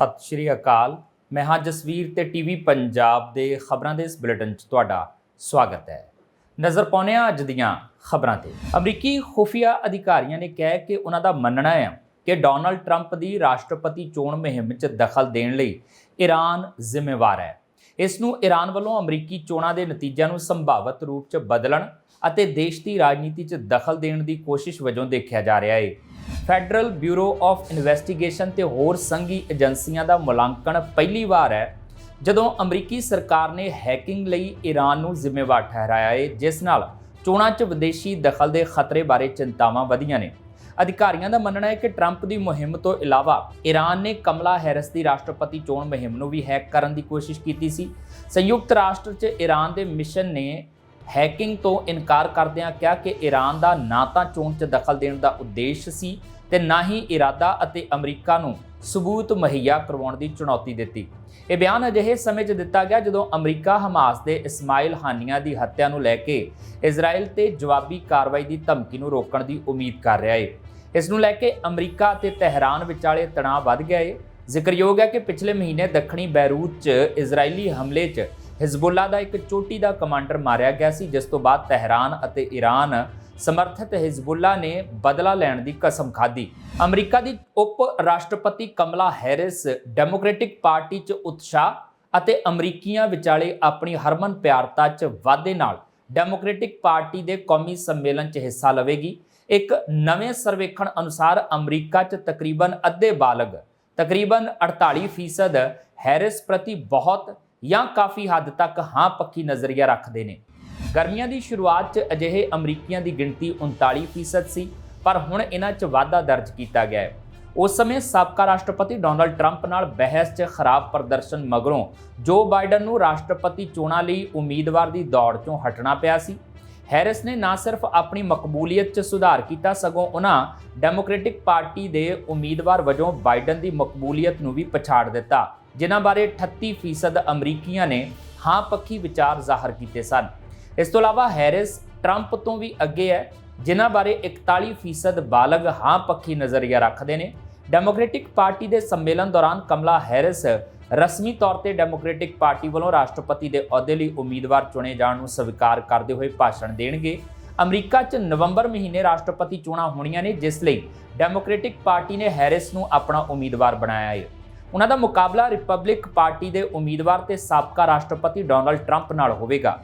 ਸਤਿ ਸ਼੍ਰੀ ਅਕਾਲ। ਮੈਂ ਹਾਂ ਜਸਵੀਰ ਤੇ ਟੀਵੀ ਪੰਜਾਬ ਦੇ ਖਬਰਾਂ ਦੇ ਇਸ ਬੁਲੇਟਿਨ 'ਚ ਤੁਹਾਡਾ ਸਵਾਗਤ ਹੈ। ਨਜ਼ਰ ਪਾਉਂਦੇ ਹਾਂ ਅੱਜ ਦੀਆਂ ਖਬਰਾਂ ਤੇ। ਅਮਰੀਕੀ ਖੁਫੀਆ ਅਧਿਕਾਰੀਆਂ ਨੇ ਕਿਹਾ ਕਿ ਉਹਨਾਂ ਦਾ ਮੰਨਣਾ ਹੈ ਕਿ ਡੋਨਲਡ ਟਰੰਪ ਦੀ ਰਾਸ਼ਟਰਪਤੀ ਚੋਣ ਮੁਹਿੰਮ 'ਚ ਦਖਲ ਦੇਣ ਲਈ ਈਰਾਨ ਜ਼ਿੰਮੇਵਾਰ ਹੈ। ਇਸ ਨੂੰ ਈਰਾਨ ਵੱਲੋਂ ਅਮਰੀਕੀ ਚੋਣਾਂ ਦੇ ਨਤੀਜਿਆਂ ਨੂੰ ਸੰਭਾਵਿਤ ਰੂਪ 'ਚ ਬਦਲਣ ਅਤੇ ਦੇਸ਼ ਦੀ ਰਾਜਨੀਤੀ 'ਚ ਦਖਲ ਦੇਣ ਦੀ ਕੋਸ਼ਿਸ਼ ਵਜੋਂ ਦੇਖਿਆ ਜਾ ਰਿਹਾ ਹੈ ਫੈਡਰਲ ਬਿਊਰੋ ਆਫ ਇਨਵੈਸਟੀਗੇਸ਼ਨ ਤੇ ਹੋਰ ਸੰਘੀ ਏਜੰਸੀਆਂ ਦਾ ਮੁਲਾਂਕਣ ਪਹਿਲੀ ਵਾਰ ਹੈ, ਜਦੋਂ ਅਮਰੀਕੀ ਸਰਕਾਰ ਨੇ ਹੈਕਿੰਗ ਲਈ ਈਰਾਨ ਨੂੰ ਜ਼ਿੰਮੇਵਾਰ ਠਹਿਰਾਇਆ ਹੈ ਜਿਸ ਨਾਲ ਚੋਣਾਂ 'ਚ ਵਿਦੇਸ਼ੀ ਦਖਲ ਦੇ ਖਤਰੇ ਬਾਰੇ ਚਿੰਤਾਵਾਂ ਵਧੀਆਂ ਨੇ। ਅਧਿਕਾਰੀਆਂ ਦਾ ਮੰਨਣਾ ਹੈ ਕਿ ਟਰੰਪ ਦੀ ਮੁਹਿੰਮ ਤੋਂ ਇਲਾਵਾ ਈਰਾਨ ਨੇ ਕਮਲਾ ਹੈਰਿਸ ਦੀ ਰਾਸ਼ਟਰਪਤੀ ਚੋਣ ਮੁਹਿੰਮ ਨੂੰ ਵੀ ਹੈਕ ਕਰਨ ਦੀ ਕੋਸ਼ਿਸ਼ ਕੀਤੀ ਸੀ। ਸੰਯੁਕਤ ਰਾਸ਼ਟਰ 'ਚ ਈਰਾਨ ਦੇ ਮਿਸ਼ਨ ਨੇ ਹੈਕਿੰਗ ਤੋਂ ਇਨਕਾਰ ਕਰਦਿਆਂ ਕਿਹਾ ਕਿ ਈਰਾਨ ਦਾ ਨਾ ਤਾਂ ਚੋਣ 'ਚ ਦਖਲ ਦੇਣ ਦਾ ਉਦੇਸ਼ ਸੀ ਤੇ ਨਾ ਹੀ ਇਰਾਦਾ ਅਤੇ ਅਮਰੀਕਾ ਨੂੰ ਸਬੂਤ ਮੁਹੱਈਆ ਕਰਵਾਉਣ ਦੀ ਚੁਣੌਤੀ ਦਿੱਤੀ। ਇਹ ਬਿਆਨ ਅਜਿਹੇ ਸਮੇਂ 'ਚ ਦਿੱਤਾ ਗਿਆ ਜਦੋਂ ਅਮਰੀਕਾ ਹਮਾਸ ਦੇ ਇਸਮਾਇਲ ਹਾਨੀਆਂ ਦੀ ਹੱਤਿਆ ਨੂੰ ਲੈ ਕੇ ਇਜ਼ਰਾਈਲ ਤੇ ਜਵਾਬੀ ਕਾਰਵਾਈ ਦੀ ਧਮਕੀ ਨੂੰ ਰੋਕਣ ਦੀ ਉਮੀਦ ਕਰ ਰਿਹਾ ਹੈ ਇਸ ਨੂੰ ਲੈ ਕੇ ਅਮਰੀਕਾ ਤੇ ਤਹਿਰਾਨ ਵਿਚਾਲੇ ਤਣਾਅ ਵੱਧ ਗਿਆ ਹੈ ਜ਼ਿਕਰਯੋਗ ਹੈ ਕਿ ਪਿਛਲੇ ਮਹੀਨੇ ਦੱਖਣੀ ਬੈਰੂਤ 'ਚ ਇਜ਼ਰਾਈਲੀ ਹਮਲੇ 'ਚ ਹਿਜ਼ਬੁੱਲਾ ਦਾ ਇੱਕ ਚੋਟੀ ਦਾ ਕਮਾਂਡਰ ਮਾਰਿਆ ਗਿਆ ਸੀ, ਜਿਸ ਤੋਂ ਬਾਅਦ ਤਹਿਰਾਨ ਅਤੇ ਈਰਾਨ ਸਮਰਥਿਤ ਹਿਜ਼ਬੁੱਲਾ ਨੇ ਬਦਲਾ ਲੈਣ ਦੀ ਕਸਮ ਖਾਧੀ। ਅਮਰੀਕਾ ਦੀ ਉਪ ਰਾਸ਼ਟਰਪਤੀ ਕਮਲਾ ਹੈਰਿਸ ਡੈਮੋਕ੍ਰੈਟਿਕ ਪਾਰਟੀ 'ਚ ਉਤਸ਼ਾਹ ਅਤੇ ਅਮਰੀਕੀਆਂ ਵਿਚਾਲੇ ਆਪਣੀ ਹਰਮਨ ਪਿਆਰਤਾ 'ਚ ਵਾਧੇ ਨਾਲ ਡੈਮੋਕ੍ਰੈਟਿਕ ਪਾਰਟੀ ਦੇ ਕੌਮੀ ਸੰਮੇਲਨ 'ਚ ਹਿੱਸਾ ਲਵੇਗੀ। ਇੱਕ ਨਵੇਂ ਸਰਵੇਖਣ ਅਨੁਸਾਰ ਅਮਰੀਕਾ 'ਚ ਤਕਰੀਬਨ ਅੱਧੇ ਬਾਲਗ, ਤਕਰੀਬਨ 48% ਹੈਰਿਸ ਪ੍ਰਤੀ ਬਹੁਤ ਜਾਂ ਕਾਫੀ ਹੱਦ ਤੱਕ ਹਾਂ ਪੱਕੀ ਨਜ਼ਰੀਆ ਰੱਖਦੇ ਨੇ। ਗਰਮੀਆਂ ਦੀ ਸ਼ੁਰੂਆਤ 'ਚ ਅਜਿਹੇ ਅਮਰੀਕੀਆਂ ਦੀ ਗਿਣਤੀ 39% ਸੀ, ਪਰ ਹੁਣ ਇਹਨਾਂ 'ਚ ਵਾਧਾ ਦਰਜ ਕੀਤਾ ਗਿਆ ਹੈ। ਉਸ ਸਮੇਂ ਸਾਬਕਾ ਰਾਸ਼ਟਰਪਤੀ ਡੋਨਲਡ ਟਰੰਪ ਨਾਲ ਬਹਿਸ 'ਚ ਖਰਾਬ ਪ੍ਰਦਰਸ਼ਨ ਮਗਰੋਂ ਜੋ ਬਾਈਡਨ ਨੂੰ ਰਾਸ਼ਟਰਪਤੀ ਚੋਣਾਂ ਲਈ ਉਮੀਦਵਾਰ ਦੀ ਦੌੜ 'ਚੋਂ ਹਟਣਾ ਪਿਆ ਸੀ। ਹੈਰਿਸ ਨੇ ਨਾ ਸਿਰਫ ਆਪਣੀ ਮਕਬੂਲੀਅਤ 'ਚ ਸੁਧਾਰ ਕੀਤਾ, ਸਗੋਂ ਉਹਨਾਂ ਡੈਮੋਕ੍ਰੈਟਿਕ ਪਾਰਟੀ ਦੇ ਉਮੀਦਵਾਰ ਵਜੋਂ ਬਾਈਡਨ ਦੀ ਮਕਬੂਲੀਅਤ ਨੂੰ ਵੀ ਪਛਾੜ ਦਿੱਤਾ। ਜਿਨ੍ਹਾਂ ਬਾਰੇ 38% ਅਮਰੀਕੀਆਂ ਨੇ ਹਾਂ ਪੱਖੀ ਵਿਚਾਰ ਜ਼ਾਹਰ ਕੀਤੇ ਸਨ। ਇਸ ਤੋਂ ਇਲਾਵਾ ਹੈਰਿਸ ਟਰੰਪ ਤੋਂ ਵੀ ਅੱਗੇ ਹੈ, ਜਿਨ੍ਹਾਂ ਬਾਰੇ 41% ਬਾਲਗ ਹਾਂ ਪੱਖੀ ਨਜ਼ਰੀਆ ਰੱਖਦੇ ਨੇ। ਡੈਮੋਕ੍ਰੈਟਿਕ ਪਾਰਟੀ ਦੇ ਸੰਮੇਲਨ ਦੌਰਾਨ ਕਮਲਾ ਹੈਰਿਸ ਰਸਮੀ ਤੌਰ ਤੇ ਡੈਮੋਕ੍ਰੈਟਿਕ ਪਾਰਟੀ ਵੱਲੋਂ ਰਾਸ਼ਟਰਪਤੀ ਦੇ ਅਹੁਦੇ ਲਈ ਉਮੀਦਵਾਰ ਚੁਣੇ ਜਾਣ ਨੂੰ ਸਵੀਕਾਰ ਕਰਦੇ ਹੋਏ ਭਾਸ਼ਣ ਦੇਣਗੇ। ਅਮਰੀਕਾ 'ਚ ਨਵੰਬਰ ਮਹੀਨੇ ਰਾਸ਼ਟਰਪਤੀ ਚੋਣਾਂ ਹੋਣੀਆਂ ਨੇ, ਜਿਸ ਲਈ ਡੈਮੋਕ੍ਰੈਟਿਕ ਪਾਰਟੀ ਨੇ ਹੈਰਿਸ ਨੂੰ ਆਪਣਾ ਉਮੀਦਵਾਰ ਬਣਾਇਆ ਹੈ। ਉਹਨਾਂ ਦਾ ਮੁਕਾਬਲਾ ਰਿਪਬਲਿਕ ਪਾਰਟੀ ਦੇ ਉਮੀਦਵਾਰ ਤੇ ਸਾਬਕਾ ਰਾਸ਼ਟਰਪਤੀ ਡੋਨਲਡ ਟਰੰਪ ਨਾਲ ਹੋਵੇਗਾ।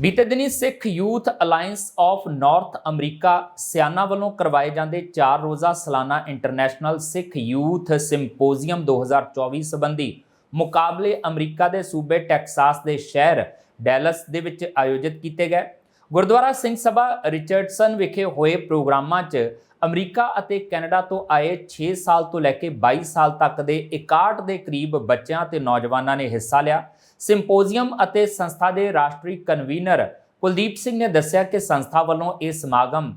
ਬੀਤੇ ਦਿਨੀ Sikh youth alliance of north America SYANA ਵੱਲੋਂ ਕਰਵਾਏ ਜਾਂਦੇ 4 ਰੋਜ਼ਾ ਸਾਲਾਨਾ ਇੰਟਰਨੈਸ਼ਨਲ ਸਿੱਖ ਯੂਥ ਸਿੰਪੋਜ਼ੀਅਮ 2024 ਸੰਬੰਧੀ ਮੁਕਾਬਲੇ ਅਮਰੀਕਾ ਦੇ ਸੂਬੇ ਟੈਕਸਾਸ ਦੇ ਸ਼ਹਿਰ ਡੈਲਸ ਦੇ ਵਿੱਚ ਆਯੋਜਿਤ ਕੀਤੇ ਗਏ। ਗੁਰਦੁਆਰਾ ਸਿੰਘ ਸਭਾ ਰਿਚਰਡਸਨ ਵਿਖੇ ਹੋਏ ਪ੍ਰੋਗਰਾਮਾਂ 'ਚ ਅਮਰੀਕਾ ਅਤੇ ਕੈਨੇਡਾ ਤੋਂ ਆਏ 6 ਸਾਲ ਤੋਂ ਲੈ ਕੇ 22 ਸਾਲ ਤੱਕ ਦੇ 61 ਦੇ ਕਰੀਬ ਬੱਚਿਆਂ ਤੇ ਨੌਜਵਾਨਾਂ ਨੇ ਹਿੱਸਾ ਲਿਆ। ਸਿੰਪੋਜ਼ੀਅਮ ਅਤੇ ਸੰਸਥਾ ਦੇ ਰਾਸ਼ਟਰੀ ਕਨਵੀਨਰ ਕੁਲਦੀਪ ਸਿੰਘ ਨੇ ਦੱਸਿਆ ਕਿ ਸੰਸਥਾ ਵੱਲੋਂ ਇਹ ਸਮਾਗਮ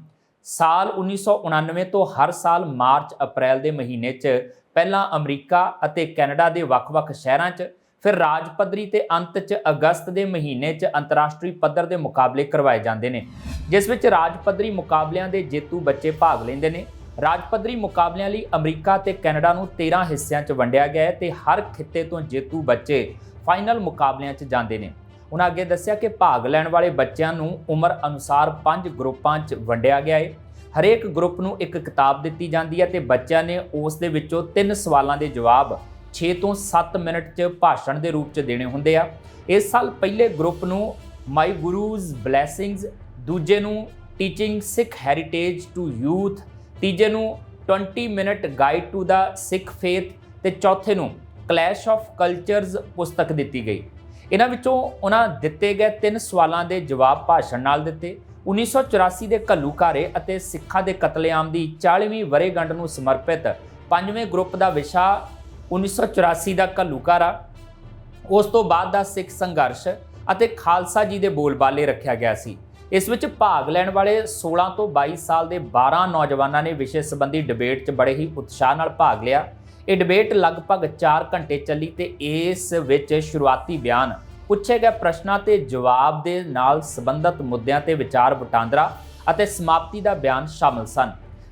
ਸਾਲ 1999 ਤੋਂ ਹਰ ਸਾਲ ਮਾਰਚ ਅਪ੍ਰੈਲ ਦੇ ਮਹੀਨੇ 'ਚ ਪਹਿਲਾਂ ਅਮਰੀਕਾ ਅਤੇ ਕੈਨੇਡਾ ਦੇ ਵੱਖ-ਵੱਖ ਸ਼ਹਿਰਾਂ 'ਚ ਫਿਰ ਰਾਜ ਪੱਧਰੀ ਤੇ ਅੰਤ 'ਚ ਅਗਸਤ ਦੇ ਮਹੀਨੇ 'ਚ ਅੰਤਰਰਾਸ਼ਟਰੀ ਪੱਧਰ ਦੇ ਮੁਕਾਬਲੇ ਕਰਵਾਏ ਜਾਂਦੇ ਨੇ, ਜਿਸ ਵਿੱਚ ਰਾਜ ਪੱਧਰੀ ਮੁਕਾਬਲਿਆਂ ਦੇ ਜੇਤੂ ਬੱਚੇ ਭਾਗ ਲੈਂਦੇ ਨੇ। ਰਾਜ ਪੱਧਰੀ ਮੁਕਾਬਲਿਆਂ ਲਈ ਅਮਰੀਕਾ ਤੇ ਕੈਨੇਡਾ ਨੂੰ 13 ਹਿੱਸਿਆਂ 'ਚ ਵੰਡਿਆ ਗਿਆ ਹੈ ਤੇ ਹਰ ਖਿੱਤੇ ਤੋਂ ਜੇਤੂ ਬੱਚੇ ਫਾਈਨਲ ਮੁਕਾਬਲਿਆਂ 'ਚ ਜਾਂਦੇ ਨੇ। ਉਹਨਾਂ ਅੱਗੇ ਦੱਸਿਆ ਕਿ ਭਾਗ ਲੈਣ ਵਾਲੇ ਬੱਚਿਆਂ ਨੂੰ ਉਮਰ ਅਨੁਸਾਰ ਪੰਜ ਗਰੁੱਪਾਂ 'ਚ ਵੰਡਿਆ ਗਿਆ ਹੈ। ਹਰੇਕ ਗਰੁੱਪ ਨੂੰ ਇੱਕ ਕਿਤਾਬ ਦਿੱਤੀ ਜਾਂਦੀ ਹੈ ਤੇ ਬੱਚਿਆਂ ਨੇ ਉਸ ਦੇ ਵਿੱਚੋਂ ਤਿੰਨ ਸਵਾਲਾਂ ਦੇ ਜਵਾਬ 6 ਤੋਂ 7 ਮਿੰਟ 'ਚ ਭਾਸ਼ਣ ਦੇ ਰੂਪ 'ਚ ਦੇਣੇ ਹੁੰਦੇ ਆ। ਇਸ ਸਾਲ ਪਹਿਲੇ ਗਰੁੱਪ ਨੂੰ ਮਾਈ ਗੁਰੂਜ਼ ਬਲੇਸਿੰਗਸ ਦੂਜੇ ਨੂੰ teaching Sikh heritage to youth, ਤੀਜੇ ਨੂੰ 20 minute guide to the Sikh faith ਤੇ ਚੌਥੇ ਨੂੰ ਕਲੈਸ਼ ਆਫ ਕਲਚਰਸ ਪੁਸਤਕ ਦਿੱਤੀ ਗਈ। ਇਹਨਾਂ ਵਿੱਚੋਂ ਉਹਨਾਂ ਦਿੱਤੇ ਗਏ ਤਿੰਨ ਸਵਾਲਾਂ ਦੇ ਜਵਾਬ ਭਾਸ਼ਣ ਨਾਲ ਦਿੱਤੇ। 1984 ਦੇ ਘੱਲੂਘਾਰੇ ਅਤੇ ਸਿੱਖਾਂ ਦੇ ਕਤਲੇਆਮ ਦੀ 40ਵੀਂ ਵਰ੍ਹੇਗੰਢ ਨੂੰ ਸਮਰਪਿਤ ਪੰਜਵੇਂ ਗਰੁੱਪ ਦਾ ਵਿਸ਼ਾ 1984 ਦਾ ਘੱਲੂਘਾਰਾ, ਉਸ ਤੋਂ ਬਾਅਦ ਦਾ ਸਿੱਖ ਸੰਘਰਸ਼ ਅਤੇ ਖਾਲਸਾ ਜੀ ਦੇ ਬੋਲਬਾਲੇ ਰੱਖਿਆ ਗਿਆ ਸੀ। ਇਸ ਵਿੱਚ ਭਾਗ ਲੈਣ ਵਾਲੇ 16 ਤੋਂ 22 ਸਾਲ ਦੇ 12 ਨੌਜਵਾਨਾਂ ਨੇ ਵਿਸ਼ੇ ਸੰਬੰਧੀ ਡਿਬੇਟ 'ਚ ਬੜੇ ਹੀ ਉਤਸ਼ਾਹ ਨਾਲ ਭਾਗ ਲਿਆ। ਇਹ ਡਿਬੇਟ ਲਗਭਗ 4 ਘੰਟੇ ਚੱਲੀ ਤੇ ਇਸ ਵਿੱਚ ਸ਼ੁਰੂਆਤੀ ਬਿਆਨ, ਪੁੱਛੇ ਗਏ ਪ੍ਰਸ਼ਨਾਂ ਤੇ ਜਵਾਬ ਦੇ ਨਾਲ ਸੰਬੰਧਿਤ ਮੁੱਦਿਆਂ ਤੇ ਵਿਚਾਰ ਵਟਾਂਦਰਾ ਅਤੇ ਸਮਾਪਤੀ ਦਾ ਬਿਆਨ ਸ਼ਾਮਲ ਸਨ।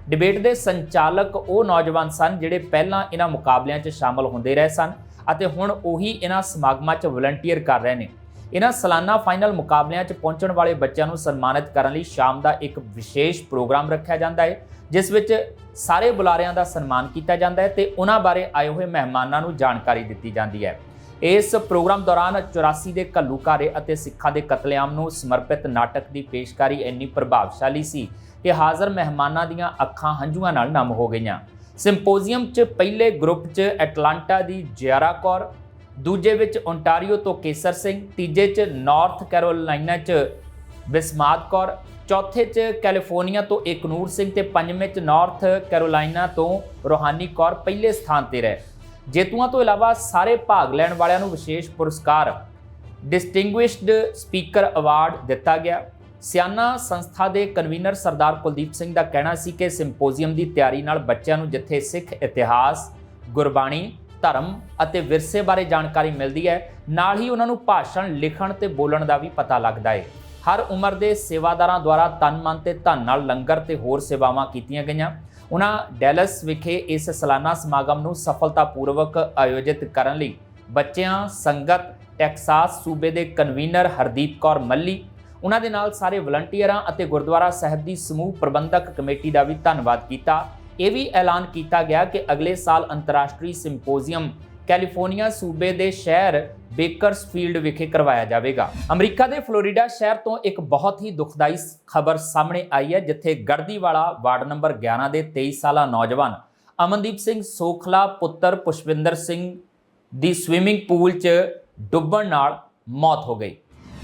ਡਿਬੇਟ ਦੇ ਸੰਚਾਲਕ ਉਹ ਨੌਜਵਾਨ ਸਨ ਜਿਹੜੇ ਪਹਿਲਾਂ ਇਹਨਾਂ ਮੁਕਾਬਲਿਆਂ 'ਚ ਸ਼ਾਮਲ ਹੁੰਦੇ ਰਹੇ ਸਨ ਅਤੇ ਹੁਣ ਉਹੀ ਇਹਨਾਂ ਸਮਾਗਮਾਂ 'ਚ ਵਲੰਟੀਅਰ ਕਰ ਰਹੇ ਨੇ। ਇਹਨਾਂ ਸਾਲਾਨਾ ਫਾਈਨਲ ਮੁਕਾਬਲਿਆਂ 'ਚ ਪਹੁੰਚਣ ਵਾਲੇ ਬੱਚਿਆਂ ਨੂੰ ਸਨਮਾਨਿਤ ਕਰਨ ਲਈ ਸ਼ਾਮ ਦਾ ਇੱਕ ਵਿਸ਼ੇਸ਼ ਪ੍ਰੋਗਰਾਮ ਰੱਖਿਆ ਜਾਂਦਾ ਹੈ, ਜਿਸ ਵਿੱਚ ਸਾਰੇ ਬੁਲਾਰਿਆਂ ਦਾ ਸਨਮਾਨ ਕੀਤਾ ਜਾਂਦਾ ਹੈ ਤੇ ਉਹਨਾਂ ਬਾਰੇ ਆਏ ਹੋਏ ਮਹਿਮਾਨਾਂ ਨੂੰ ਜਾਣਕਾਰੀ ਦਿੱਤੀ ਜਾਂਦੀ ਹੈ। ਇਸ ਪ੍ਰੋਗਰਾਮ ਦੌਰਾਨ 84 ਦੇ ਘੱਲੂਘਾਰੇ ਅਤੇ ਸਿੱਖਾਂ ਦੇ ਕਤਲੇਆਮ ਨੂੰ ਸਮਰਪਿਤ ਨਾਟਕ ਦੀ ਪੇਸ਼ਕਾਰੀ ਇੰਨੀ ਪ੍ਰਭਾਵਸ਼ਾਲੀ ਸੀ ਕਿ ਹਾਜ਼ਰ ਮਹਿਮਾਨਾਂ ਦੀਆਂ ਅੱਖਾਂ ਹੰਝੂਆਂ ਨਾਲ ਨਮ ਹੋ ਗਈਆਂ। ਸਿੰਪੋਜ਼ੀਅਮ 'ਚ ਪਹਿਲੇ ਗਰੁੱਪ 'ਚ ਐਟਲਾਂਟਾ ਦੀ ਜਿਆਰਾ ਕੌਰ, ਦੂਜੇ ਵਿੱਚ ਓਨਟਾਰੀਓ ਤੋਂ ਕੇਸਰ ਸਿੰਘ, ਤੀਜੇ 'ਚ ਨਾਰਥ ਕੈਰੋਲਾਈਨਾ 'ਚ ਬਿਸਮਾਤ ਕੌਰ, ਚੌਥੇ 'ਚ ਕੈਲੀਫੋਰਨੀਆ ਤੋਂ ਇਕਨੂਰ ਸਿੰਘ ਤੇ ਪੰਜਵੇਂ 'ਚ ਨਾਰਥ ਕੈਰੋਲਾਈਨਾ ਤੋਂ ਰੋਹਾਨੀ ਕੌਰ ਪਹਿਲੇ ਸਥਾਨ ਤੇ ਰਹੇ। ਜੇਤੂਆਂ ਤੋਂ ਇਲਾਵਾ ਸਾਰੇ ਭਾਗ ਲੈਣ ਵਾਲਿਆਂ ਨੂੰ ਵਿਸ਼ੇਸ਼ ਪੁਰਸਕਾਰ ਡਿਸਟਿੰਗੁਇਸ਼ਡ ਸਪੀਕਰ ਅਵਾਰਡ ਦਿੱਤਾ ਗਿਆ। ਸਿਆਨਾ ਸੰਸਥਾ ਦੇ ਕਨਵੀਨਰ ਸਰਦਾਰ ਕੁਲਦੀਪ ਸਿੰਘ ਦਾ ਕਹਿਣਾ ਸੀ ਕਿ ਸਿੰਪੋਜ਼ੀਅਮ ਦੀ ਤਿਆਰੀ ਨਾਲ ਬੱਚਿਆਂ ਨੂੰ ਜਿੱਥੇ ਸਿੱਖ ਇਤਿਹਾਸ, ਗੁਰਬਾਣੀ, ਧਰਮ ਅਤੇ ਵਿਰਸੇ ਬਾਰੇ ਜਾਣਕਾਰੀ ਮਿਲਦੀ ਹੈ, ਨਾਲ ਹੀ ਉਹਨਾਂ ਨੂੰ ਭਾਸ਼ਣ, ਲਿਖਣ ਤੇ ਬੋਲਣ ਦਾ ਵੀ ਪਤਾ ਲੱਗਦਾ ਹੈ। ਹਰ ਉਮਰ ਦੇ ਸੇਵਾਦਾਰਾਂ ਦੁਆਰਾ ਤਨ ਮਨ ਤੇ ਧਨ ਨਾਲ ਲੰਗਰ ਤੇ ਹੋਰ ਸੇਵਾਵਾਂ ਕੀਤੀਆਂ ਗਈਆਂ। ਉਹਨਾਂ ਡੈਲਸ ਵਿਖੇ ਇਸ ਸਾਲਾਨਾ ਸਮਾਗਮ ਨੂੰ ਸਫਲਤਾਪੂਰਵਕ ਆਯੋਜਿਤ ਕਰਨ ਲਈ ਬੱਚਿਆਂ, ਸੰਗਤ, ਟੈਕਸਾਸ ਸੂਬੇ ਦੇ ਕਨਵੀਨਰ ਹਰਦੀਪ ਕੌਰ ਮੱਲੀ ਉਹਨਾਂ ਦੇ ਨਾਲ ਸਾਰੇ ਵਲੰਟੀਅਰਾਂ ਅਤੇ ਗੁਰਦੁਆਰਾ ਸਾਹਿਬ ਦੀ ਸਮੂਹ ਪ੍ਰਬੰਧਕ ਕਮੇਟੀ ਦਾ ਵੀ ਧੰਨਵਾਦ ਕੀਤਾ। ਇਹ ਵੀ ਐਲਾਨ ਕੀਤਾ ਗਿਆ ਕਿ ਅਗਲੇ ਸਾਲ ਅੰਤਰਰਾਸ਼ਟਰੀ ਸਿੰਪੋਜ਼ੀਅਮ ਕੈਲੀਫੋਰਨੀਆ ਸੂਬੇ ਦੇ ਸ਼ਹਿਰ ਬੇਕਰਸਫੀਲਡ ਵਿਖੇ ਕਰਵਾਇਆ ਜਾਵੇਗਾ। ਅਮਰੀਕਾ ਦੇ ਫਲੋਰੀਡਾ ਸ਼ਹਿਰ ਤੋਂ ਇੱਕ ਬਹੁਤ ਹੀ ਦੁਖਦਾਈ ਖਬਰ ਸਾਹਮਣੇ ਆਈ ਹੈ, ਜਿੱਥੇ ਗੜਦੀਵਾਲਾ ਵਾਰਡ ਨੰਬਰ 11 ਦੇ 23 ਸਾਲਾ ਨੌਜਵਾਨ ਅਮਨਦੀਪ ਸਿੰਘ ਸੋਖਲਾ, ਪੁੱਤਰ ਪੁਸ਼ਪਿੰਦਰ ਸਿੰਘ ਦੀ ਸਵਿਮਿੰਗ ਪੂਲ 'ਚ ਡੁੱਬਣ ਨਾਲ ਮੌਤ ਹੋ ਗਈ।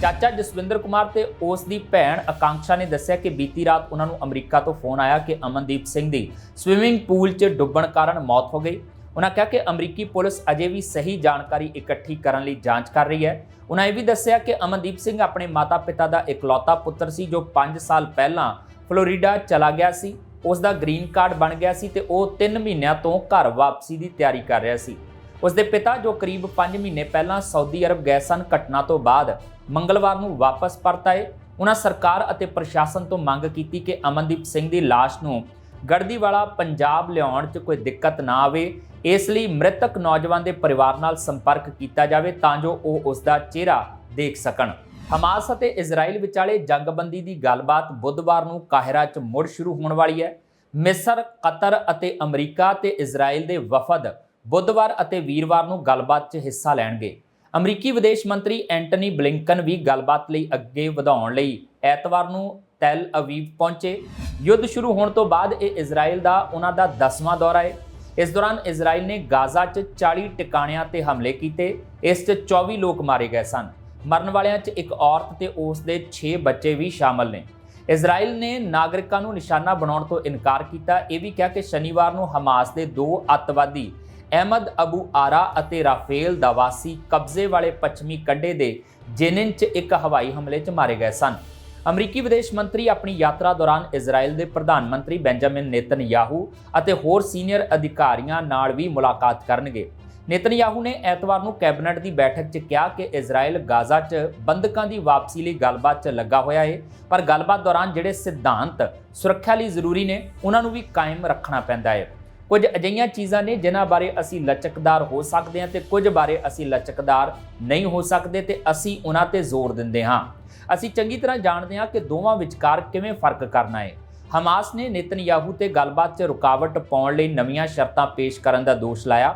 ਚਾਚਾ ਜਸਵਿੰਦਰ ਕੁਮਾਰ ਤੇ ਉਸ ਦੀ ਭੈਣ ਆਕਾਂਕਸ਼ਾ ਨੇ ਦੱਸਿਆ ਕਿ ਬੀਤੀ ਰਾਤ ਉਹਨਾਂ ਨੂੰ ਅਮਰੀਕਾ ਤੋਂ ਫੋਨ ਆਇਆ ਕਿ ਅਮਨਦੀਪ ਸਿੰਘ ਦੀ ਸਵਿਮਿੰਗ ਪੂਲ 'ਚ ਡੁੱਬਣ ਕਾਰਨ ਮੌਤ ਹੋ ਗਈ। ਉਹਨਾਂ ਕਿਹਾ ਕਿ ਅਮਰੀਕੀ ਪੁਲਿਸ ਅਜੇ ਵੀ ਸਹੀ ਜਾਣਕਾਰੀ ਇਕੱਠੀ ਕਰਨ ਲਈ ਜਾਂਚ ਕਰ ਰਹੀ ਹੈ। ਉਹਨਾਂ ਇਹ ਵੀ ਦੱਸਿਆ ਕਿ ਅਮਨਦੀਪ ਸਿੰਘ ਆਪਣੇ ਮਾਤਾ-ਪਿਤਾ ਦਾ ਇਕਲੌਤਾ ਪੁੱਤਰ ਸੀ ਜੋ 5 ਸਾਲ ਪਹਿਲਾਂ ਫਲੋਰੀਡਾ ਚਲਾ ਗਿਆ ਸੀ। ਉਸ ਦਾ ਗ੍ਰੀਨ ਕਾਰਡ ਬਣ ਗਿਆ ਸੀ ਤੇ ਉਹ 3 ਮਹੀਨਿਆਂ ਤੋਂ ਘਰ ਵਾਪਸੀ ਦੀ ਤਿਆਰੀ ਕਰ ਰਿਹਾ ਸੀ। ਉਸ ਦੇ ਪਿਤਾ, ਜੋ ਕਰੀਬ 5 ਮਹੀਨੇ ਪਹਿਲਾਂ ਸਾਊਦੀ ਅਰਬ ਗਏ ਸਨ, ਘਟਨਾ ਤੋਂ ਬਾਅਦ ਮੰਗਲਵਾਰ ਨੂੰ ਵਾਪਸ ਪਰਤ ਆਏ। ਉਹਨਾਂ ਸਰਕਾਰ ਅਤੇ ਪ੍ਰਸ਼ਾਸਨ ਤੋਂ ਮੰਗ ਕੀਤੀ ਕਿ ਅਮਨਦੀਪ ਸਿੰਘ ਦੀ ਲਾਸ਼ ਨੂੰ ਗੜਦੀਵਾਲਾ ਪੰਜਾਬ ਲਿਆਉਣ 'ਚ ਕੋਈ ਦਿੱਕਤ ਨਾ ਆਵੇ। ਇਸ ਲਈ ਮ੍ਰਿਤਕ ਨੌਜਵਾਨ ਦੇ ਪਰਿਵਾਰ ਨਾਲ ਸੰਪਰਕ ਕੀਤਾ ਜਾਵੇ ਤਾਂ ਜੋ ਉਹ ਉਸ ਦਾ ਚਿਹਰਾ ਦੇਖ ਸਕਣ। ਹਮਾਸ ਅਤੇ ਇਜ਼ਰਾਈਲ ਵਿਚਾਲੇ ਜੰਗਬੰਦੀ ਦੀ ਗੱਲਬਾਤ ਬੁੱਧਵਾਰ ਨੂੰ ਕਾਹਿਰਾ 'ਚ ਮੁੜ ਸ਼ੁਰੂ ਹੋਣ ਵਾਲੀ ਹੈ। ਮਿਸਰ, ਕਤਰ ਅਤੇ ਅਮਰੀਕਾ ਤੇ ਇਜ਼ਰਾਈਲ ਦੇ ਵਫਦ ਬੁੱਧਵਾਰ ਅਤੇ ਵੀਰਵਾਰ ਨੂੰ ਗੱਲਬਾਤ 'ਚ ਹਿੱਸਾ ਲੈਣਗੇ। ਅਮਰੀਕੀ ਵਿਦੇਸ਼ ਮੰਤਰੀ ਐਂਟਨੀ ਬਲਿੰਕਨ ਵੀ ਗੱਲਬਾਤ ਲਈ ਅੱਗੇ ਵਧਾਉਣ ਲਈ ਐਤਵਾਰ ਨੂੰ ਤੈਲ ਅਵੀਵ ਪਹੁੰਚੇ। ਯੁੱਧ ਸ਼ੁਰੂ ਹੋਣ ਤੋਂ ਬਾਅਦ ਇਹ ਇਜ਼ਰਾਈਲ ਦਾ ਉਹਨਾਂ ਦਾ 10ਵਾਂ ਦੌਰਾ ਹੈ। ਇਸ ਦੌਰਾਨ ਇਜ਼ਰਾਈਲ ਨੇ ਗਾਜ਼ਾ 'ਚ 40 ਟਿਕਾਣਿਆਂ ਤੇ ਹਮਲੇ ਕੀਤੇ। ਇਸ 'ਚ 24 ਲੋਕ ਮਾਰੇ ਗਏ ਸਨ। ਮਰਨ ਵਾਲਿਆਂ 'ਚ ਇੱਕ ਔਰਤ ਤੇ ਉਸ ਦੇ 6 ਬੱਚੇ ਵੀ ਸ਼ਾਮਲ ਨੇ। ਇਜ਼ਰਾਈਲ ਨੇ ਨਾਗਰਿਕਾਂ ਨੂੰ ਨਿਸ਼ਾਨਾ ਬਣਾਉਣ ਤੋਂ ਇਨਕਾਰ ਕੀਤਾ। ਇਹ ਵੀ ਕਿਹਾ ਕਿ ਸ਼ਨੀਵਾਰ ਨੂੰ ਹਮਾਸ ਦੇ ਦੋ ਅੱਤਵਾਦੀ, ਅਹਿਮਦ ਅਬੂ ਆਰਾ ਅਤੇ ਰਾਫੇਲ ਦਵਾਸੀ ਕਬਜ਼ੇ ਵਾਲੇ ਪੱਛਮੀ ਕੰਢੇ ਦੇ ਜੇਨਿਨ 'ਚ ਇੱਕ ਹਵਾਈ ਹਮਲੇ 'ਚ ਮਾਰੇ ਗਏ ਸਨ। ਅਮਰੀਕੀ ਵਿਦੇਸ਼ ਮੰਤਰੀ ਆਪਣੀ ਯਾਤਰਾ ਦੌਰਾਨ ਇਜ਼ਰਾਈਲ ਦੇ ਪ੍ਰਧਾਨ ਮੰਤਰੀ ਬੈਂਜਾਮਿਨ ਨੇਤਨਯਾਹੂ ਅਤੇ ਹੋਰ ਸੀਨੀਅਰ ਅਧਿਕਾਰੀਆਂ ਨਾਲ ਵੀ ਮੁਲਾਕਾਤ ਕਰਨਗੇ। ਨੇਤਨਯਾਹੂ ਨੇ ਐਤਵਾਰ ਨੂੰ ਕੈਬਨਿਟ ਦੀ ਬੈਠਕ 'ਚ ਕਿਹਾ ਕਿ ਇਜ਼ਰਾਈਲ ਗਾਜ਼ਾ 'ਚ ਬੰਦਕਾਂ ਦੀ ਵਾਪਸੀ ਲਈ ਗੱਲਬਾਤ 'ਚ ਲੱਗਾ ਹੋਇਆ ਹੈ ਪਰ ਗੱਲਬਾਤ ਦੌਰਾਨ ਜਿਹੜੇ ਸਿਧਾਂਤ ਸੁਰੱਖਿਆ ਲਈ ਜ਼ਰੂਰੀ ਨੇ, ਉਹਨਾਂ ਨੂੰ ਵੀ ਕਾਇਮ ਰੱਖਣਾ ਪੈਂਦਾ ਹੈ ਕੁਝ ਅਜਿਹੀਆਂ ਚੀਜ਼ਾਂ ਨੇ ਜਿਨ੍ਹਾਂ ਬਾਰੇ ਅਸੀਂ ਲਚਕਦਾਰ ਹੋ ਸਕਦੇ ਹਾਂ ਤੇ ਕੁਝ ਬਾਰੇ ਅਸੀਂ ਲਚਕਦਾਰ ਨਹੀਂ ਹੋ ਸਕਦੇ ਤੇ ਅਸੀਂ ਉਹਨਾਂ ਤੇ ਜ਼ੋਰ ਦਿੰਦੇ ਹਾਂ। ਅਸੀਂ ਚੰਗੀ ਤਰ੍ਹਾਂ ਜਾਣਦੇ ਹਾਂ ਕਿ ਦੋਵਾਂ ਵਿਚਕਾਰ ਕਿਵੇਂ ਫ਼ਰਕ ਕਰਨਾ ਹੈ। ਹਮਾਸ ਨੇ ਨੇਤਨਯਾਹੂ ਤੇ ਗੱਲਬਾਤ 'ਚ ਰੁਕਾਵਟ ਪਾਉਣ ਲਈ ਨਵੀਆਂ ਸ਼ਰਤਾਂ ਪੇਸ਼ ਕਰਨ ਦਾ ਦੋਸ਼ ਲਾਇਆ।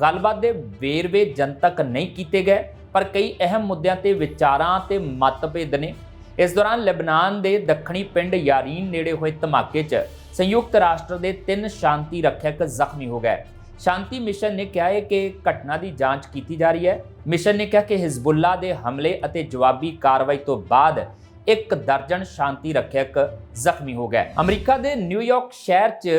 ਗੱਲਬਾਤ ਦੇ ਵੇਰਵੇ ਜਨਤਕ ਨਹੀਂ ਕੀਤੇ ਗਏ, ਪਰ ਕਈ ਅਹਿਮ ਮੁੱਦਿਆਂ ਤੇ ਵਿਚਾਰਾਂ ਤੇ ਮਤਭੇਦ ਨੇ। ਇਸ ਦੌਰਾਨ ਲੈਬਨਾਨ ਦੇ ਦੱਖਣੀ ਪਿੰਡ ਯਾਰੀਨ ਨੇੜੇ ਹੋਏ ਧਮਾਕੇ 'ਚ ਸੰਯੁਕਤ ਰਾਸ਼ਟਰ ਦੇ ਤਿੰਨ ਸ਼ਾਂਤੀ ਰੱਖਿਅਕ ਜ਼ਖਮੀ ਹੋ ਗਏ। ਸ਼ਾਂਤੀ ਮਿਸ਼ਨ ਨੇ ਕਿਹਾ ਹੈ ਕਿ ਘਟਨਾ ਦੀ ਜਾਂਚ ਕੀਤੀ ਜਾ ਰਹੀ ਹੈ। ਮਿਸ਼ਨ ਨੇ ਕਿਹਾ ਕਿ ਹਿਜ਼ਬੁੱਲਾ ਦੇ ਹਮਲੇ ਅਤੇ ਜਵਾਬੀ ਕਾਰਵਾਈ ਤੋਂ ਬਾਅਦ ਇੱਕ ਦਰਜਨ ਸ਼ਾਂਤੀ ਰੱਖਿਅਕ ਜ਼ਖਮੀ ਹੋ ਗਏ ਅਮਰੀਕਾ ਦੇ ਨਿਊਯਾਰਕ ਸ਼ਹਿਰ 'ਚ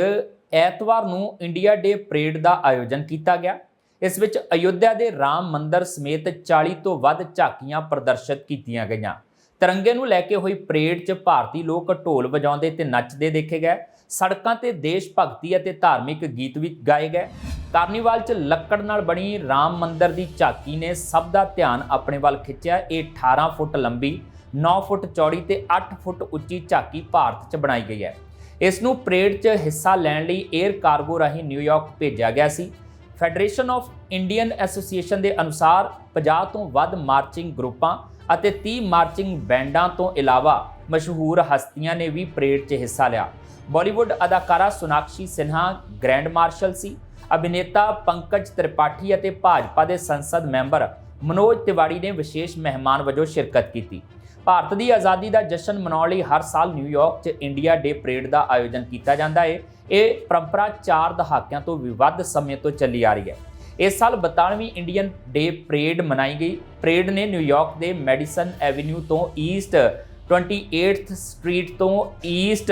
ਐਤਵਾਰ ਨੂੰ ਇੰਡੀਆ ਡੇ ਪਰੇਡ ਦਾ ਆਯੋਜਨ ਕੀਤਾ ਗਿਆ। ਇਸ ਵਿੱਚ ਅਯੁੱਧਿਆ ਦੇ ਰਾਮ ਮੰਦਰ ਸਮੇਤ 40 ਤੋਂ ਵੱਧ ਝਾਕੀਆਂ ਪ੍ਰਦਰਸ਼ਿਤ ਕੀਤੀਆਂ ਗਈਆਂ। ਤਿਰੰਗੇ ਨੂੰ ਲੈ ਕੇ ਹੋਈ ਪਰੇਡ 'ਚ ਭਾਰਤੀ ਲੋਕ ਢੋਲ ਵਜਾਉਂਦੇ ਤੇ ਨੱਚਦੇ ਦੇਖੇ ਗਏ। ਸੜਕਾਂ ਤੇ ਦੇਸ਼ ਭਗਤੀ ਅਤੇ ਧਾਰਮਿਕ ਗੀਤ ਵੀ ਗਾਏ ਗਏ। ਕਾਰਨੀਵਾਲ 'ਚ ਲੱਕੜ ਨਾਲ ਬਣੀ ਰਾਮ ਮੰਦਰ ਦੀ ਝਾਕੀ ਨੇ ਸਭ ਦਾ ਧਿਆਨ ਆਪਣੇ ਵੱਲ ਖਿੱਚਿਆ। ਇਹ 18 ਫੁੱਟ ਲੰਬੀ 9 ਫੁੱਟ ਚੌੜੀ ਤੇ 8 ਫੁੱਟ ਉੱਚੀ ਝਾਕੀ ਭਾਰਤ 'ਚ ਬਣਾਈ ਗਈ ਹੈ। ਇਸ ਨੂੰ ਪਰੇਡ 'ਚ ਹਿੱਸਾ ਲੈਣ ਲਈ 에ਅਰ ਕਾਰਗੋ ਰਾਹੀਂ ਨਿਊਯਾਰਕ ਭੇਜਿਆ ਗਿਆ ਸੀ। ਫੈਡਰੇਸ਼ਨ ਆਫ ਇੰਡੀਅਨ ਐਸੋਸੀਏਸ਼ਨ ਦੇ ਅਨੁਸਾਰ 50 ਤੋਂ ਵੱਧ ਮਾਰਚਿੰਗ ਗਰੁੱਪਾਂ ਅਤੇ 30 ਮਾਰਚਿੰਗ ਬੈਂਡਾਂ ਤੋਂ ਇਲਾਵਾ ਮਸ਼ਹੂਰ ਹਸਤੀਆਂ ਨੇ ਵੀ ਪਰੇਡ 'ਚ ਹਿੱਸਾ ਲਿਆ। ਬਾਲੀਵੁੱਡ ਅਦਾਕਾਰਾ ਸੋਨਾਕਸ਼ੀ ਸਿਨਹਾ ਗ੍ਰੈਂਡ ਮਾਰਸ਼ਲ ਸੀ ਅਭਿਨੇਤਾ ਪੰਕਜ ਤ੍ਰਿਪਾਠੀ ਅਤੇ ਭਾਜਪਾ ਦੇ ਸੰਸਦ ਮੈਂਬਰ ਮਨੋਜ ਤਿਵਾੜੀ ਨੇ ਵਿਸ਼ੇਸ਼ ਮਹਿਮਾਨ ਵਜੋਂ ਸ਼ਿਰਕਤ ਕੀਤੀ। ਭਾਰਤ ਦੀ ਆਜ਼ਾਦੀ ਦਾ ਜਸ਼ਨ ਮਨਾਉਣ ਲਈ ਹਰ ਸਾਲ ਨਿਊਯਾਰਕ 'ਚ ਇੰਡੀਆ ਡੇ ਪਰੇਡ ਦਾ ਆਯੋਜਨ ਕੀਤਾ ਜਾਂਦਾ ਹੈ। ਇਹ ਪਰੰਪਰਾ 4 ਦਹਾਕਿਆਂ ਤੋਂ ਵੀ ਵੱਧ ਸਮੇਂ ਤੋਂ ਚੱਲੀ ਆ ਰਹੀ ਹੈ। ਇਸ ਸਾਲ 42ਵੀਂ ਇੰਡੀਅਨ ਡੇ ਪਰੇਡ ਮਨਾਈ ਗਈ। ਪਰੇਡ ਨੇ ਨਿਊਯਾਰਕ ਦੇ ਮੈਡੀਸਨ ਐਵੇਨਿਊ ਤੋਂ ਈਸਟ 28th ਸਟਰੀਟ ਤੋਂ ਈਸਟ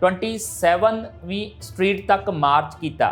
27ਵੀਂ ਸਟਰੀਟ ਤੱਕ ਮਾਰਚ ਕੀਤਾ।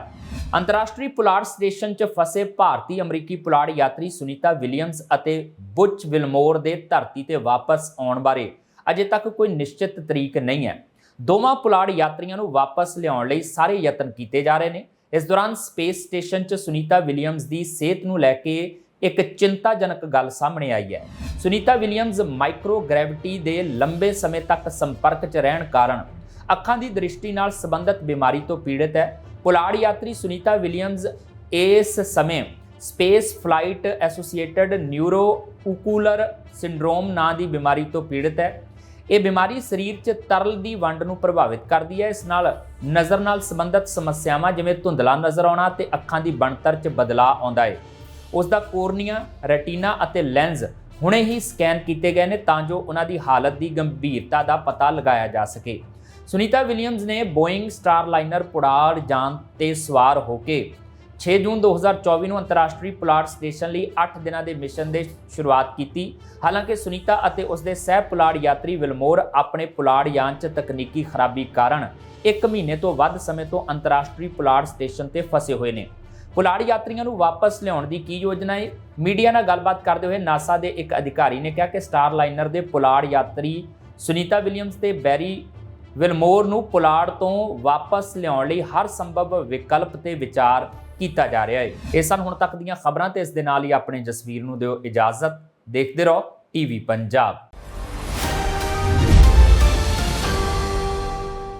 ਅੰਤਰਰਾਸ਼ਟਰੀ ਪੁਲਾੜ ਸਟੇਸ਼ਨ 'ਚ ਫਸੇ ਭਾਰਤੀ ਅਮਰੀਕੀ ਪੁਲਾੜ ਯਾਤਰੀ ਸੁਨੀਤਾ ਵਿਲੀਅਮਸ ਅਤੇ ਬੁੱਚ ਵਿਲਮੋਰ ਦੇ ਧਰਤੀ ਤੇ ਵਾਪਸ ਆਉਣ ਬਾਰੇ ਅਜੇ ਤੱਕ ਕੋਈ ਨਿਸ਼ਚਿਤ ਤਰੀਕ ਨਹੀਂ ਹੈ। ਦੋਵਾਂ ਪੁਲਾੜ ਯਾਤਰੀਆਂ ਨੂੰ ਵਾਪਸ ਲਿਆਉਣ ਲਈ ਸਾਰੇ ਯਤਨ ਕੀਤੇ ਜਾ ਰਹੇ ਨੇ। ਇਸ ਦੌਰਾਨ ਸਪੇਸ ਸਟੇਸ਼ਨ 'ਚ ਸੁਨੀਤਾ ਵਿਲੀਅਮਸ ਦੀ ਸਿਹਤ ਨੂੰ ਲੈ ਕੇ ਇੱਕ ਚਿੰਤਾਜਨਕ ਗੱਲ ਸਾਹਮਣੇ ਆਈ ਹੈ। ਸੁਨੀਤਾ ਵਿਲੀਅਮਸ ਮਾਈਕਰੋ ਗ੍ਰੈਵਿਟੀ ਦੇ ਲੰਬੇ ਸਮੇਂ ਤੱਕ ਸੰਪਰਕ 'ਚ ਰਹਿਣ ਕਾਰਨ ਅੱਖਾਂ ਦੀ ਦ੍ਰਿਸ਼ਟੀ ਨਾਲ ਸੰਬੰਧਿਤ ਬਿਮਾਰੀ ਤੋਂ ਪੀੜਤ ਹੈ। ਪੁਲਾੜ ਯਾਤਰੀ ਸੁਨੀਤਾ ਵਿਲੀਅਮਸ ਇਸ ਸਮੇਂ space flight associated neuro ocular syndrome ਨਾਂ ਦੀ ਬਿਮਾਰੀ ਤੋਂ ਪੀੜਤ ਹੈ। ਇਹ ਬਿਮਾਰੀ ਸਰੀਰ 'ਚ ਤਰਲ ਦੀ ਵੰਡ ਨੂੰ ਪ੍ਰਭਾਵਿਤ ਕਰਦੀ ਹੈ। ਇਸ ਨਾਲ ਨਜ਼ਰ ਨਾਲ ਸੰਬੰਧਿਤ ਸਮੱਸਿਆਵਾਂ ਜਿਵੇਂ ਧੁੰਦਲਾ ਨਜ਼ਰ ਆਉਣਾ ਤੇ ਅੱਖਾਂ ਦੀ ਬਣਤਰ 'ਚ ਬਦਲਾਅ ਆਉਂਦਾ ਹੈ। ਉਸ ਦਾ ਕੋਰਨੀਆ, ਰੈਟੀਨਾ ਅਤੇ ਲੈਂਜ਼ ਹੁਣੇ ਹੀ ਸਕੈਨ ਕੀਤੇ ਗਏ ਨੇ ਤਾਂ ਜੋ ਉਹਨਾਂ ਦੀ ਹਾਲਤ ਦੀ ਗੰਭੀਰਤਾ ਦਾ ਪਤਾ ਲਗਾਇਆ ਜਾ ਸਕੇ। ਸੁਨੀਤਾ ਵਿਲੀਅਮਸ ਨੇ ਬੋਇੰਗ ਸਟਾਰਲਾਈਨਰ ਪੁਲਾੜ ਜਾਣ ਤੇ ਸਵਾਰ ਹੋ ਕੇ 6 ਜੂਨ 2024 ਨੂੰ ਅੰਤਰਰਾਸ਼ਟਰੀ ਪੁਲਾੜ ਸਟੇਸ਼ਨ ਲਈ 8 ਦਿਨਾਂ ਦੇ ਮਿਸ਼ਨ ਦੇ ਸ਼ੁਰੂਆਤ ਕੀਤੀ। ਹਾਲਾਂਕਿ ਸੁਨੀਤਾ ਅਤੇ ਉਸਦੇ ਸਹਿ ਪੁਲਾੜ ਯਾਤਰੀ ਵਿਲਮੋਰ ਆਪਣੇ ਪੁਲਾੜ ਯਾਨ 'ਚ ਤਕਨੀਕੀ ਖਰਾਬੀ ਕਾਰਨ 1 ਮਹੀਨੇ ਤੋਂ ਵੱਧ ਸਮੇਂ ਤੋਂ ਅੰਤਰਰਾਸ਼ਟਰੀ ਪੁਲਾੜ ਸਟੇਸ਼ਨ ਤੇ ਫਸੇ ਹੋਏ ਨੇ। ਪੁਲਾੜ ਯਾਤਰੀਆਂ ਨੂੰ ਵਾਪਸ ਲਿਆਉਣ ਦੀ ਕੀ ਯੋਜਨਾ ਹੈ ਮੀਡੀਆ ਨਾਲ ਗੱਲਬਾਤ ਕਰਦੇ ਹੋਏ ਨਾਸਾ ਦੇ ਇੱਕ ਅਧਿਕਾਰੀ ਨੇ ਕਿਹਾ ਕਿ ਸਟਾਰ ਲਾਈਨਰ ਦੇ ਪੁਲਾੜ ਯਾਤਰੀ ਸੁਨੀਤਾ ਵਿਲੀਅਮਸ ਤੇ ਬੈਰੀ ਵਿਲਮੋਰ ਨੂੰ ਪੁਲਾੜ ਤੋਂ ਵਾਪਸ ਲਿਆਉਣ ਲਈ ਹਰ ਸੰਭਵ ਵਿਕਲਪ ਤੇ ਵਿਚਾਰ ਕੀਤਾ ਜਾ ਰਿਹਾ ਹੈ ਇਹ ਸਨ ਹੁਣ ਤੱਕ ਦੀਆਂ ਖਬਰਾਂ ਤੇ ਇਸ ਦੇ ਨਾਲ ਹੀ ਆਪਣੇ ਜਸਵੀਰ ਨੂੰ ਦਿਓ ਇਜਾਜ਼ਤ। ਦੇਖਦੇ ਰਹੋ ਟੀਵੀ ਪੰਜਾਬ।